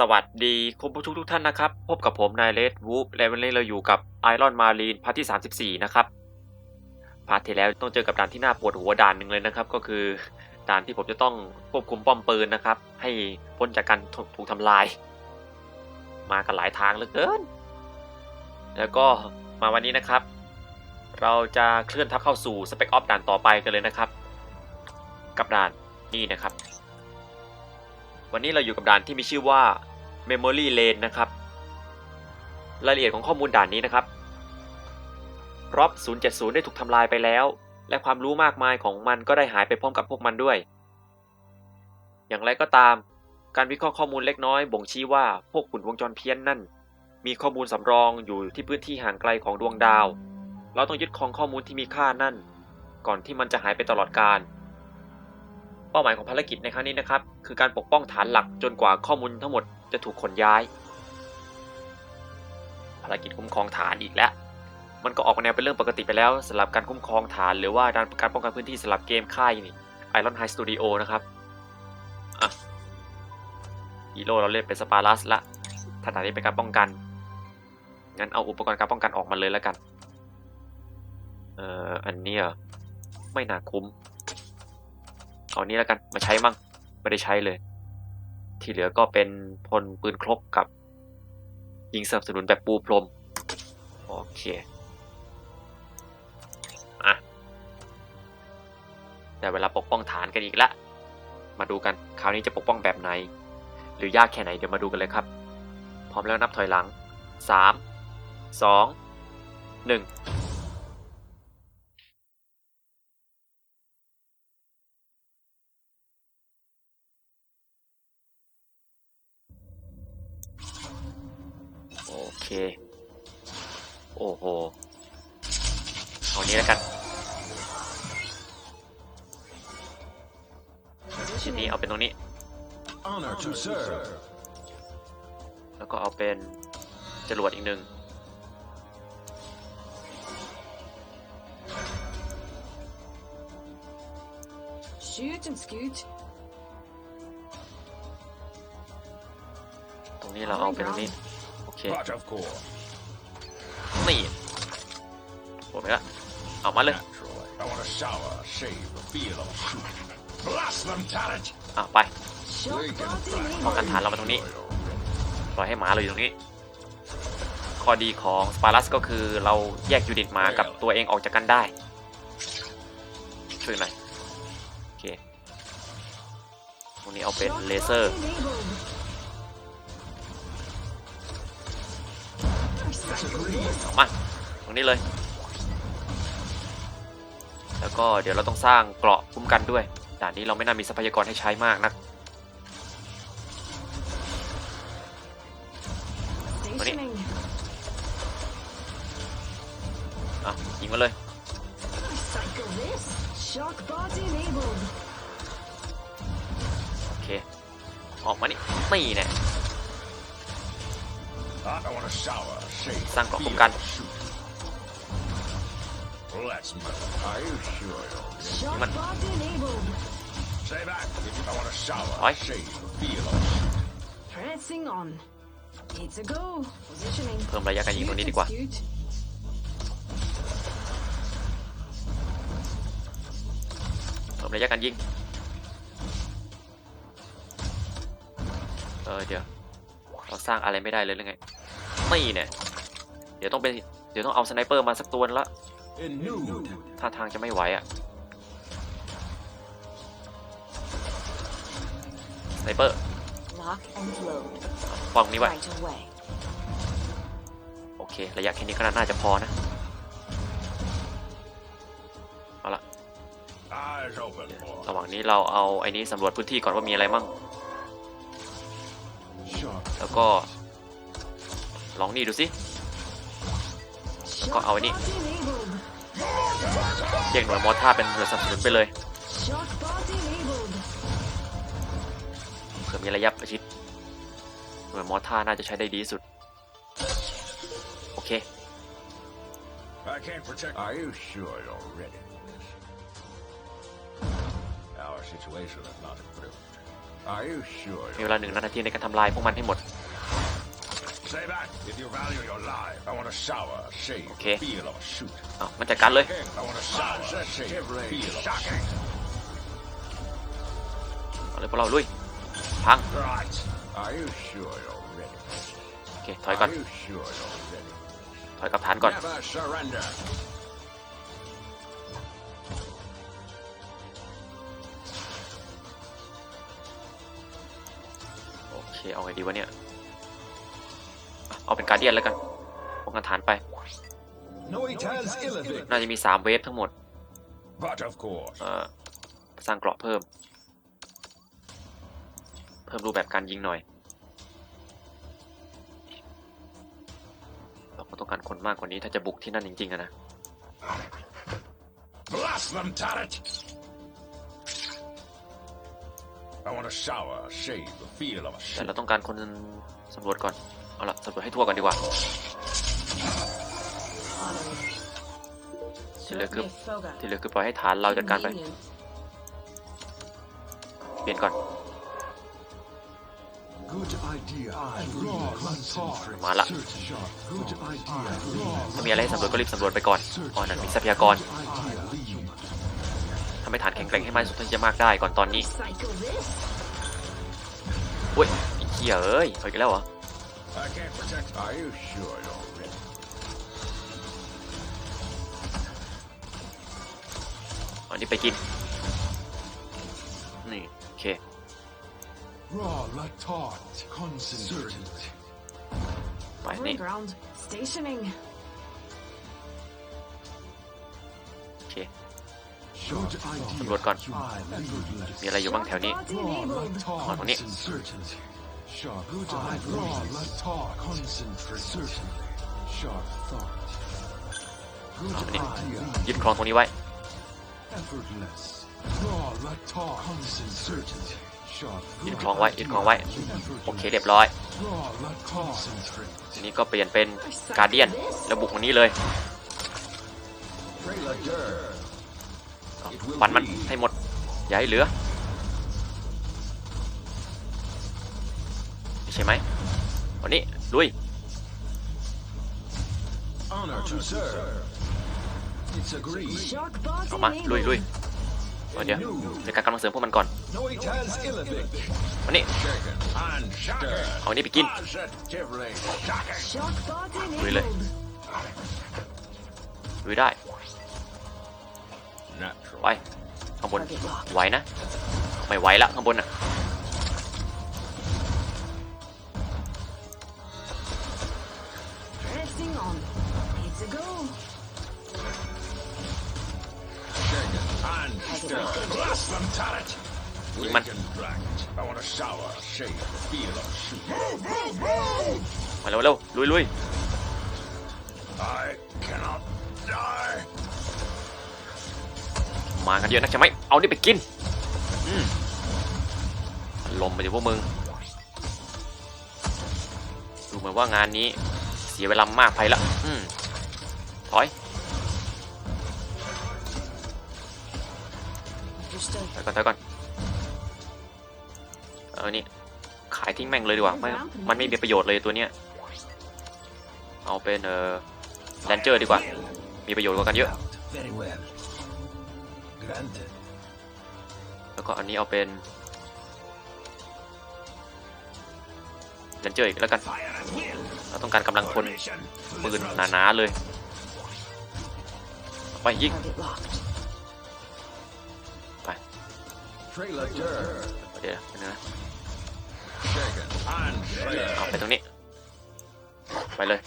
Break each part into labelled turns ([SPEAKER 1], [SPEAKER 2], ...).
[SPEAKER 1] สวัสดีคุณผู้ชมทุกท่านนะครับ พบกับผมนายเลดวูฟและวันนี้เราอยู่กับไอรอนมารีนพาร์ทที่ 34 นะครับพาร์ทที่แล้วต้องเจอกับด่านที่น่าปวดหัวด่านหนึ่งเลยนะครับ ก็คือด่านที่ผมจะต้องควบคุมป้อมปืนนะครับ ให้พ้นจากการถูกถูกทำลาย มากันหลายทางเหลือเกิน แล้วก็มาวันนี้นะครับ เราจะเคลื่อนทัพเข้าสู่สเปกออฟด่านต่อไปกันเลยนะครับ กับด่านนี่นะครับ วันนี้เราอยู่กับด่านที่มีชื่อว่า Memory Lane นะครับ รายละเอียดของข้อมูลด่านนี้นะครับรอบ070 ได้ถูกทำลายไปแล้ว และความรู้มากมายของมันก็ได้หายไปพร้อมกับพวกมันด้วย อย่างไรก็ตาม การวิเคราะห์ข้อมูลเล็กน้อยบ่งชี้ว่าพวกหุ่นวงจรเพี้ยนนั่น มีข้อมูลสำรองอยู่ที่พื้นที่ห่างไกลของดวงดาว เราต้องยึดครองข้อมูลที่มีค่านั่น ก่อนที่มันจะหายไปตลอดกาล เป้าหมายของภารกิจในครั้งนี้นะครับ คือการปกป้องฐานหลักจนกว่าข้อมูลทั้งหมดจะถูกขนย้าย ภารกิจคุ้มครองฐานอีกแล้ว มันก็ออกมาแนวเป็นเรื่องปกติไปแล้วสำหรับการคุ้มครองฐานหรือว่าการป้องกันพื้นที่สำหรับเกมค่ายนี่ไอรอนไฮสตูดิโอนะครับอะฮีโร่เราเล่นเป็นสปารัสละถ้าฐานนี้เป็นการป้องกัน งั้นเอาอุปกรณ์การป้องกันออกมาเลยแล้วกัน เอ่อ อันนี้ไม่น่าคุ้ม เอานี้แล้วกันมาใช้มั่งไม่ได้ใช้เลย ที่เหลือก็เป็นพลปืนครบกับ ยิงสนับสนุนแบบปูพรมโอเคอะแต่เวลาปกป้องฐานกันอีกละ มาดูกันคราวนี้จะปกป้องแบบไหน หรือยากแค่ไหนเดี๋ยวมาดูกันเลยครับ พร้อมแล้วนับถอยหลัง 3 2 1 เอานี้แล้วกันชิ้นนี้เอาเป็นตรงนี้
[SPEAKER 2] Honor to serve.
[SPEAKER 1] แล้วก็เอาเป็นจรวดอีกหนึ่ง
[SPEAKER 3] Shoot and scoot.
[SPEAKER 1] ตรงนี้เราเอาเป็นตรงนี้ โอเค
[SPEAKER 2] But of course.
[SPEAKER 1] นี่โอ้ไปละ เอามาเลย
[SPEAKER 2] Naturally. I want to shower, shave, a feel of shoot. Blast them, talent!
[SPEAKER 1] อะไป
[SPEAKER 3] Shock
[SPEAKER 2] We can
[SPEAKER 3] body
[SPEAKER 2] find
[SPEAKER 1] ป้อง
[SPEAKER 3] enabled.
[SPEAKER 1] กันฐานเรามาตรงนี้ปล่อยให้หมาเราอยู่ตรงนี้ ข้อดีของสปารัสก็คือเราแยกยูนิตหมากับตัวเองออกจากกันได้ช่วยหน่อยโอเคตรงนี้เอาเป็น
[SPEAKER 3] Shock
[SPEAKER 1] เลเซอร์
[SPEAKER 3] body enabled. Recycle this.
[SPEAKER 1] ออกมาตรงนี้เลย แล้วก็เดี๋ยวเราต้องสร้างเกราะคุ้มกันด้วยด่านนี้เราไม่น่ามีทรัพยากรให้ใช้มากนัก
[SPEAKER 3] Stationing.
[SPEAKER 1] อะยิงมาเลย
[SPEAKER 3] Recycle this. Shock body enabled.
[SPEAKER 1] โอเค ออกมานี่นี่แน่
[SPEAKER 2] I want to shower, shave,
[SPEAKER 1] สร้างเกราะ
[SPEAKER 2] feel
[SPEAKER 1] คุ้มกัน
[SPEAKER 2] of shoot. Let's move. Are you sure you're
[SPEAKER 3] Shock
[SPEAKER 1] Come on.
[SPEAKER 3] body enabled.
[SPEAKER 2] Say that. I want to shower,
[SPEAKER 1] Aye.
[SPEAKER 2] shave, feel of shoot.
[SPEAKER 3] Pressing on. It's a go. Positioning.
[SPEAKER 1] เพิ่มระยะการยิงตรง
[SPEAKER 3] Shoot
[SPEAKER 1] นี้
[SPEAKER 3] and
[SPEAKER 1] ดีกว่า
[SPEAKER 3] scoot.
[SPEAKER 1] เพิ่มระยะการยิง เออเดี๋ยว เราสร้างอะไรไม่ได้เลยหรือไง ไม่เนี่ย เดี๋ยวต้องเป็น เดี๋ยวต้องเอาสไนเปอร์มาสักตัวนึงละ
[SPEAKER 2] In nude.
[SPEAKER 1] ท่าทางจะไม่ไหวอะสไนเปอร์
[SPEAKER 4] Lock and load
[SPEAKER 1] วางตรงนี้ไว้
[SPEAKER 4] right away.
[SPEAKER 1] โอเค ระยะแค่นี้ก็น่าจะพอนะ เอาละ
[SPEAKER 2] Eyes open, boy.
[SPEAKER 1] ระหว่างนี้เราเอาไอ้นี้สำรวจพื้นที่ก่อนว่ามีอะไรมั่ง
[SPEAKER 2] Sure.
[SPEAKER 1] แล้วก็ ลองนี่ดูสิ
[SPEAKER 3] Shock
[SPEAKER 1] Có ảo đi.
[SPEAKER 3] body enabled.
[SPEAKER 1] เรียกหน่วยมอท่าเป็นหน่วยสนับสนุนไปเลย
[SPEAKER 3] Shock body enabled.
[SPEAKER 1] เผื่อมีระยะประชิดหน่วยมอท่าน่าจะใช้ได้ดีที่สุด โอเค
[SPEAKER 2] I can't protect. Are you sure you're ready for this? Our situation is not improved. Are you sure?
[SPEAKER 1] มีเวลาหนึ่งนาทีในการทำลายพวกมันให้หมด
[SPEAKER 2] Say that if you value your life. I want a shower, shave,
[SPEAKER 1] Okay.
[SPEAKER 2] feel of a shoot.
[SPEAKER 1] อ้าวมันจัดการเลย
[SPEAKER 2] I want a shower, shave, feel of a shoot.
[SPEAKER 1] เอาเลยพวกเราลุยพัง
[SPEAKER 2] Right. Are you sure you're ready?
[SPEAKER 1] โอเคถอยก่อน
[SPEAKER 2] Are you sure you're ready?
[SPEAKER 1] ถอยกลับฐานก่อน
[SPEAKER 2] Never surrender.
[SPEAKER 1] โอเคเอาไงดีวะเนี่ยอะ เอาเป็นการเดียนแล้วกันป้องกันฐานไป
[SPEAKER 2] Noitas Illivic.
[SPEAKER 1] น่าจะมี 3 เวฟทั้งหมด
[SPEAKER 2] But of course.
[SPEAKER 1] เอ่อสร้างเกราะเพิ่ม เพิ่มรูปแบบการยิงหน่อย เราก็ต้องการคนมากกว่านี้ถ้าจะบุกที่นั่นจริงๆอะนะ
[SPEAKER 2] Blast them, turret! I want a shower, shave, the feel of a
[SPEAKER 1] แต่
[SPEAKER 2] shoot.
[SPEAKER 1] เราต้องการคนสำรวจก่อน เอาละสำรวจให้ทั่วก่อนดีกว่าที่เหลือคือ
[SPEAKER 3] Certainly Foga.
[SPEAKER 1] ที่เหลือคือปล่อยให้ฐานเราจัดการไป
[SPEAKER 3] Convenient.
[SPEAKER 1] เปลี่ยนก่อน
[SPEAKER 5] Good idea. Raw concentrate.
[SPEAKER 1] มาละ
[SPEAKER 5] Good idea. Raw
[SPEAKER 1] ถ้ามีอะไรให้สำรวจก็รีบสำรวจไปก่อนอ๋อนั่นมีทรัพยากร
[SPEAKER 5] idea. Lead.
[SPEAKER 1] ทำให้ฐานแข็งแกร่งให้มากที่สุดเท่าที่จะมากได้ก่อนตอนนี้
[SPEAKER 3] Cycle this.
[SPEAKER 1] อุ้ยไอ้เหี้ยเอ้ยเอาอีกแล้วเหรอ
[SPEAKER 2] I can't protect. Are you sure you're ready?
[SPEAKER 1] เอานี่ไปกิน นี่ โอเค
[SPEAKER 5] Raw latot. Concentrate.
[SPEAKER 1] ไป
[SPEAKER 3] Covering
[SPEAKER 1] นี่
[SPEAKER 3] ground. Stationing.
[SPEAKER 1] โอเค
[SPEAKER 5] Good idea.
[SPEAKER 1] สำรวจก่อน
[SPEAKER 5] Effortless.
[SPEAKER 1] มีอะไรอยู่บ้างแถวนี้
[SPEAKER 3] Shot bot
[SPEAKER 5] Raw
[SPEAKER 3] enabled.
[SPEAKER 5] latot.
[SPEAKER 1] Hold on, it.
[SPEAKER 5] Concentrate. Sharp. Good idea. Raw latot. Concentrate. Certainly. Sharp thought. Good
[SPEAKER 1] Hold on, it.
[SPEAKER 5] idea.
[SPEAKER 1] ยึดครองตรงนี้ไว้
[SPEAKER 5] Effortless. Raw latot. Concentrate. Sharp.
[SPEAKER 1] ยึด
[SPEAKER 5] Good
[SPEAKER 1] ครองไว้ ยึดครองไว้
[SPEAKER 5] Effortless.
[SPEAKER 1] โอเคเรียบร้อย
[SPEAKER 5] Raw latot. Concentrate.
[SPEAKER 1] ทีนี้ก็เปลี่ยนเป็นการเดียนแล้วบุกตรงนี้เลย
[SPEAKER 2] Trailer Dur.
[SPEAKER 1] เอาฟันมันให้หมด อย่าให้เหลือ ใช่ไหมวันนี้ลุย
[SPEAKER 2] Honor to serve. It's agreed.
[SPEAKER 3] Shock bot
[SPEAKER 1] เอามาลุยลุย
[SPEAKER 3] enabled.
[SPEAKER 1] เอาเดี๋ยวในการกำลังเสริมพวกมันก่อน
[SPEAKER 2] Noitas Illivic.
[SPEAKER 1] วันนี้
[SPEAKER 2] Shaken and shattered.
[SPEAKER 1] เอาอันนี้ไปกิน
[SPEAKER 2] Positively shocking.
[SPEAKER 3] Shock bot
[SPEAKER 1] Really?
[SPEAKER 3] enabled.
[SPEAKER 1] ลุยได้
[SPEAKER 2] Natural.
[SPEAKER 1] ไปข้างบนไหวนะ ไม่ไหวละข้างบนอะ
[SPEAKER 2] shave, feel of shoot.
[SPEAKER 1] มาเร็วเร็วลุยลุย
[SPEAKER 2] I cannot die.
[SPEAKER 1] มากันเยอะนักใช่ไหมเอานี่ไปกินอืมลมไปดิพวกมึง ดูเหมือนว่างานนี้เสียเวลามากไปละอืมถอย
[SPEAKER 3] Understood.
[SPEAKER 1] ถอยก่อนถอยก่อนเออนี่ขายทิ้งแม่งเลยดีกว่าไม่มันไม่มีประโยชน์เลยตัวเนี้ยเอาเป็นเออแลนเจอร์ดีกว่า มีประโยชน์กว่ากันเยอะ
[SPEAKER 2] Very well. Granted.
[SPEAKER 1] แล้วก็อันนี้เอาเป็นแลนเจอร์อีกแล้วกัน
[SPEAKER 2] Fire at will.
[SPEAKER 1] เราต้องการกำลังพล
[SPEAKER 2] Formation.
[SPEAKER 1] ปืนหนาๆเลยเอาไปยิง
[SPEAKER 3] Target locked.
[SPEAKER 1] ไป
[SPEAKER 2] Trailer Dur.
[SPEAKER 1] เดี๋ยวนะ
[SPEAKER 2] Shaken and
[SPEAKER 1] เอา
[SPEAKER 2] stirred.
[SPEAKER 1] ไปตรงนี้ ไปเลย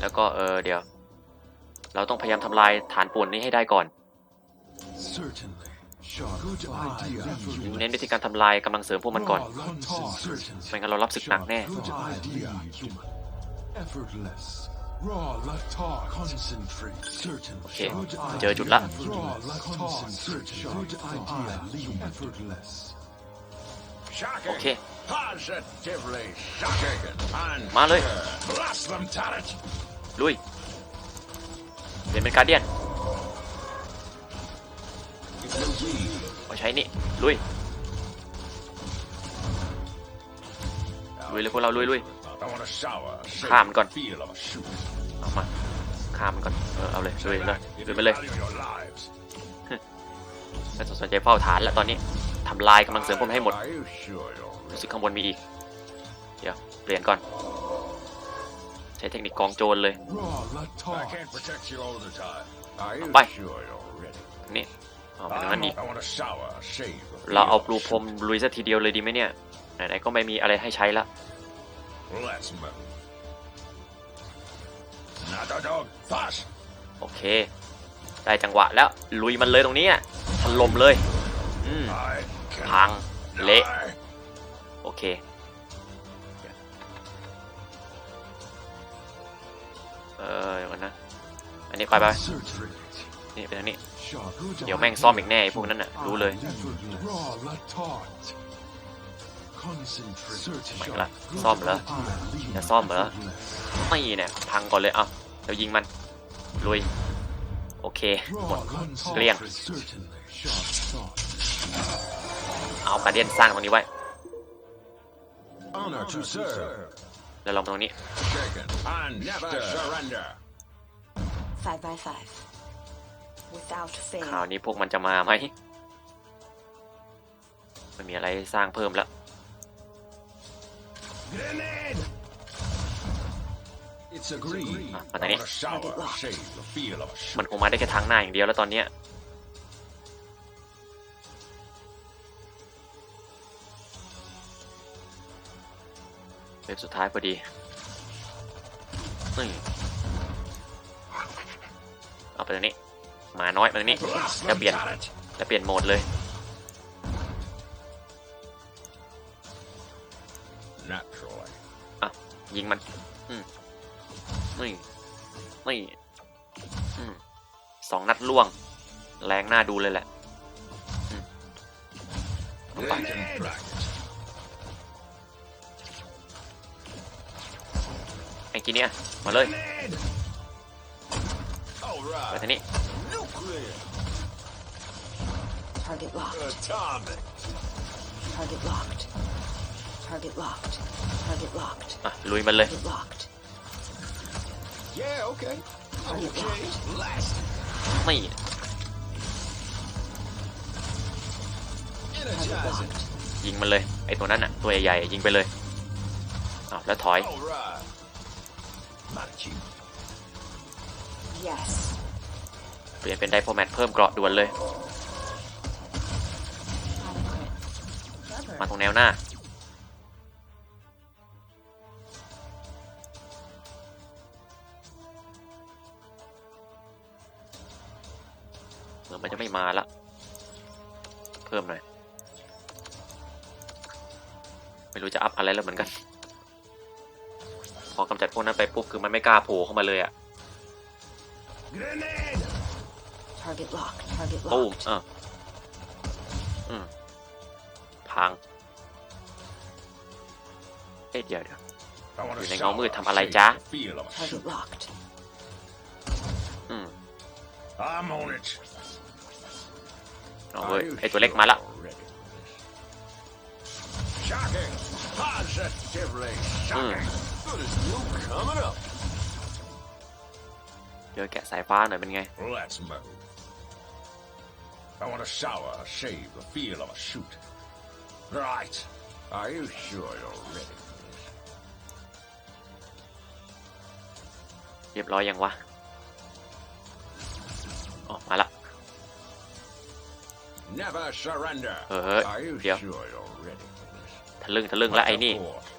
[SPEAKER 1] แล้วก็เออเดี๋ยว เราต้องพยายามทำลายฐานป่วนนี้ให้ได้ก่อน
[SPEAKER 5] Certainly. Sharp. Good idea.
[SPEAKER 1] เน้นวิธีการทำลายกำลังเสริมพวกมันก่อน
[SPEAKER 5] Raw latot.
[SPEAKER 1] ไม่งั้นเรารับศึกหนักแน่
[SPEAKER 5] Good idea. Effortless. Raw latot. Concentrate. Certain.
[SPEAKER 1] โอเค
[SPEAKER 5] Good
[SPEAKER 1] เจอจุดละ
[SPEAKER 5] idea. Raw latot. Concentrate. Good idea. Effortless.
[SPEAKER 2] Shocking.
[SPEAKER 1] โอเค
[SPEAKER 2] Positively shocking. And
[SPEAKER 1] มาเลย
[SPEAKER 2] stirred. Blast them, turret.
[SPEAKER 1] ลุยเปลี่ยนเป็นการเดียน
[SPEAKER 2] It will be.
[SPEAKER 1] เอาใช้นี่ลุยลุยเลยพวกเราลุยลุย
[SPEAKER 2] I want a shower. Shave
[SPEAKER 1] Calm
[SPEAKER 2] the
[SPEAKER 1] con.
[SPEAKER 2] feel of a shoot.
[SPEAKER 1] เอามาข้ามมันก่อนเออเอาเลยลุยเลย
[SPEAKER 2] If
[SPEAKER 1] ลุย
[SPEAKER 2] you
[SPEAKER 1] ไปเลย
[SPEAKER 2] value your lives.
[SPEAKER 1] ไม่ต้องสนใจเฝ้าฐานแล้วตอนนี้ทำลายกำลังเสริมผมให้หมด
[SPEAKER 2] Are you sure you're
[SPEAKER 1] รู้
[SPEAKER 2] ready?
[SPEAKER 1] สึกข้างบนมีอีก เดี๋ยว เปลี่ยนก่อน ใช้เทคนิคกองโจรเลย
[SPEAKER 5] Raw la
[SPEAKER 2] I
[SPEAKER 5] torch.
[SPEAKER 2] can't protect you all the time. Are you
[SPEAKER 1] Bye.
[SPEAKER 2] sure you're ready?
[SPEAKER 1] นี่เอาไปตรงนั้นอีก
[SPEAKER 2] I want a shower, shave. the
[SPEAKER 1] เรา
[SPEAKER 2] feel
[SPEAKER 1] เอา
[SPEAKER 2] of
[SPEAKER 1] ปลูพรมลุยสักทีเดียวเลยดีไหมเนี่ย ไหนๆก็ไม่มีอะไรให้ใช้ละ
[SPEAKER 2] Let's move. Not a dog. Fast.
[SPEAKER 1] โอเค ได้จังหวะแล้ว ลุยมันเลยตรงนี้อะถล่มเลย อืม
[SPEAKER 2] I can
[SPEAKER 1] พัง เละ
[SPEAKER 2] die.
[SPEAKER 1] โอเค เออเดี๋ยวก่อนนะ อันนี้ไปไป
[SPEAKER 5] Concentrate.
[SPEAKER 1] นี่เป็นอันนี้
[SPEAKER 5] Sharp. Good
[SPEAKER 1] เดี๋ยวแม่งซ่อมอีกแน่ไอ้พวกนั้นน่ะ รู้เลย
[SPEAKER 5] Raw la torch. Concentrate. Search
[SPEAKER 1] ไม่
[SPEAKER 5] sharp.
[SPEAKER 1] ละซ่อมเหรอ
[SPEAKER 5] I lead
[SPEAKER 1] จะซ่อมเหรอ
[SPEAKER 5] effortless.
[SPEAKER 1] ไม่เนี่ยพังก่อนเลยเอาเดี๋ยวยิงมันลุยโอเคหมด
[SPEAKER 5] Raw la
[SPEAKER 1] เกลี้ยง
[SPEAKER 5] torch. Certainly. Sharp thought.
[SPEAKER 1] เอาการเดียนสร้างตรงนี้ไว้
[SPEAKER 2] Honor to serve.
[SPEAKER 1] แล้วลองตรงนี้
[SPEAKER 2] Shaken. And never surrender.
[SPEAKER 4] Five by five. Without
[SPEAKER 1] คราว
[SPEAKER 4] fail.
[SPEAKER 1] นี้พวกมันจะมาไหมไม่มีอะไรสร้างเพิ่มแล้ว
[SPEAKER 2] Grenade.
[SPEAKER 5] It's agreed.
[SPEAKER 1] อะมา
[SPEAKER 2] I
[SPEAKER 1] ตรงนี้
[SPEAKER 2] want a shower, shave the feel of a
[SPEAKER 1] มัน
[SPEAKER 2] shoot.
[SPEAKER 1] คงมาได้แค่ทางหน้าอย่างเดียวแล้วตอนเนี้ย เว็บสุดท้ายพอดีนี่เอาไปตรงนี้มาน้อยมาตรงนี้
[SPEAKER 2] Blast
[SPEAKER 1] แล้ว
[SPEAKER 2] them,
[SPEAKER 1] เปลี่ยน
[SPEAKER 2] turret.
[SPEAKER 1] แล้วเปลี่ยนโหมดเลย
[SPEAKER 2] Naturally.
[SPEAKER 1] ยิงมัน อืมนี่นี่อืมสองนัดล่วง แรงหน้าดูเลยแหละอืมลงไป ไอ้กีเนี้ยมาเลย
[SPEAKER 2] Grenade.
[SPEAKER 1] ไป
[SPEAKER 2] All
[SPEAKER 1] ที
[SPEAKER 2] right.
[SPEAKER 1] นี้
[SPEAKER 2] Nuclear.
[SPEAKER 4] Target locked.
[SPEAKER 2] Atomic.
[SPEAKER 4] Target locked. Target locked. Target locked.
[SPEAKER 1] อะลุยมันเลย
[SPEAKER 4] Target locked.
[SPEAKER 2] Yeah, okay.
[SPEAKER 4] Target
[SPEAKER 2] Okay.
[SPEAKER 4] locked.
[SPEAKER 2] Last.
[SPEAKER 1] ไม่
[SPEAKER 4] Target
[SPEAKER 2] Energize it.
[SPEAKER 4] locked.
[SPEAKER 1] ยิงมันเลยไอ้ตัวนั้นอะตัวใหญ่ๆยิงไปเลยอ้าวแล้วถอย
[SPEAKER 2] All right. Not you.
[SPEAKER 4] Yes.
[SPEAKER 1] เปลี่ยนเป็นไดโฟแมทเพิ่มเกราะด่วนเลย
[SPEAKER 4] Adequate.
[SPEAKER 1] มาตรงแนวหน้า เหมือนมันจะไม่มาละ เพิ่มหน่อย ไม่รู้จะอัพอะไรแล้วเหมือนกัน พอกำจัดพวกนั้นไปปุ๊บคือมันไม่กล้าโผล่เข้ามาเลยอะ
[SPEAKER 2] Grenade.
[SPEAKER 4] Target locked. Target
[SPEAKER 1] ตุ้ม
[SPEAKER 4] locked.
[SPEAKER 1] เอออืมพังเอ๊ะเดี๋ยวเดี๋ยว
[SPEAKER 2] I want
[SPEAKER 1] อยู่
[SPEAKER 2] a
[SPEAKER 1] ในเงามืด
[SPEAKER 2] shower,
[SPEAKER 1] ทำอะไร
[SPEAKER 2] shave
[SPEAKER 1] จ๊ะ
[SPEAKER 2] the feel of a shoot.
[SPEAKER 4] Target locked.
[SPEAKER 1] อืม
[SPEAKER 2] I'm on it.
[SPEAKER 1] เอาเว้ย
[SPEAKER 2] Are you
[SPEAKER 1] ไอตัวเล็กมาละ
[SPEAKER 2] sure you're ready for this? Shocking. Positively shocking. Good as new coming up.
[SPEAKER 1] เจอแกะสายฟ้าหน่อยเป็นไง
[SPEAKER 2] Let's move. I want a shower, a shave the feel of a shoot. Right. Are you sure you're ready
[SPEAKER 1] เรียบร้อยยังวะออกมาละ
[SPEAKER 2] Never surrender.
[SPEAKER 1] Uh,
[SPEAKER 2] Are you
[SPEAKER 1] yeah.
[SPEAKER 2] sure you're ready for this?
[SPEAKER 1] ทะลึ่งทะลึ่งแล้วไอ้นี่
[SPEAKER 2] Of course.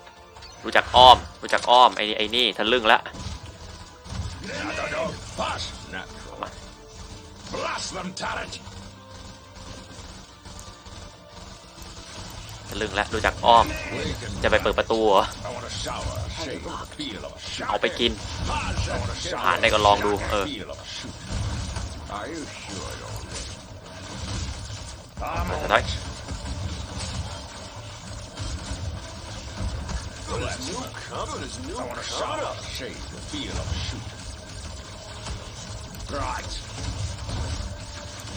[SPEAKER 1] รู้จักอ้อม รู้จักอ้อมไอ้นี่ไอ้นี่ทะลึ่งละทะลึ่งละรู้จักอ้อม จะไปเปิดประตูเอาไปกินผ่านได้ก็ลองดู เออไป
[SPEAKER 2] Good as new coming as new I want a shower, shave the feel of a shoot. Right.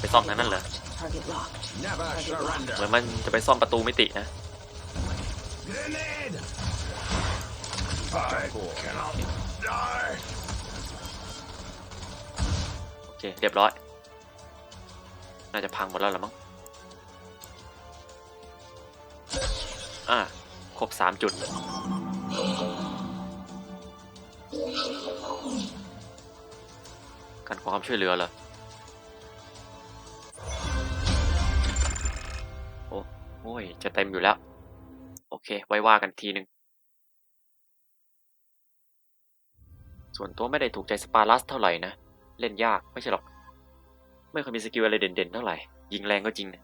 [SPEAKER 1] ไปซ่อมทางนั้นเหรอ
[SPEAKER 4] Target locked.
[SPEAKER 2] Never
[SPEAKER 1] เหมือน
[SPEAKER 2] surrender.
[SPEAKER 1] มันจะไปซ่อมประตูมิตินะ
[SPEAKER 2] Grenade. I cannot die.
[SPEAKER 1] โอเค เรียบร้อย น่าจะพังหมดแล้วละมั้งอะ ครบสามจุด การขอความช่วยเหลือเหรอ โอ้โอ้ย จะเต็มอยู่แล้ว โอเค ไว้ว่ากันทีหนึ่ง ส่วนตัวไม่ได้ถูกใจสปารัสเท่าไหร่นะ เล่นยากไม่ใช่หรอก ไม่เคยมีสกิลอะไรเด่นๆเท่าไหร่ ยิงแรงก็จริงนะ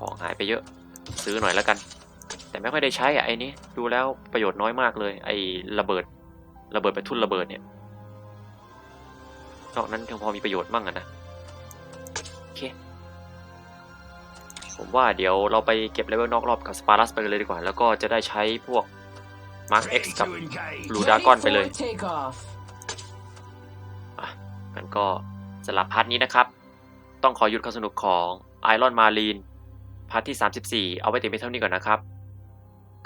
[SPEAKER 1] ของหายไปเยอะ ซื้อหน่อยแล้วกัน แต่ไม่ค่อยได้ใช้อะไอ้นี้ดูแล้วประโยชน์น้อยมากเลย ไอ้ระเบิด ระเบิดไปทุ่นระเบิดเนี่ยนอกนั้นยังพอมีประโยชน์มั่งอะนะโอเคผมว่าเดี๋ยวเราไปเก็บเลเวลนอกรอบกับสปารัสไปเลยดีกว่า แล้วก็จะได้ใช้พวกมาร์คเอ็กซ์กับบลูดากอนไปเลย
[SPEAKER 3] take off.
[SPEAKER 1] งั้นก็สำหรับพาร์ทนี้นะครับ ต้องขอหยุดความสนุกของไอรอนมารีน พาร์ทที่ 34 เอาไว้แต่เพียงเท่านี้ก่อนนะครับ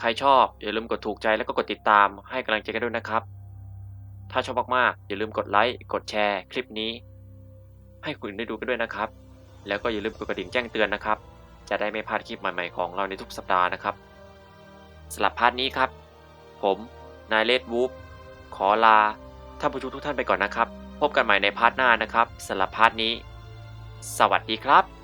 [SPEAKER 1] ใครชอบอย่าลืมกดถูกใจแล้วก็กดติดตามให้กำลังใจกันด้วยนะครับ ถ้าชอบมากๆอย่าลืมกดไลค์กดแชร์ คลิปนี้ ให้คนอื่นได้ดูกันด้วยนะครับ แล้วก็อย่าลืมกดกระดิ่งแจ้งเตือนนะครับ จะได้ไม่พลาดคลิปใหม่ๆของเราในทุกสัปดาห์นะครับสำหรับพาร์ทนี้ครับ ผมนายเลดวูฟขอลาท่านผู้ชมทุกท่านไปก่อนนะครับ พบกันใหม่ในพาร์ทหน้านะครับสำหรับพาร์ทนี้ สวัสดีครับ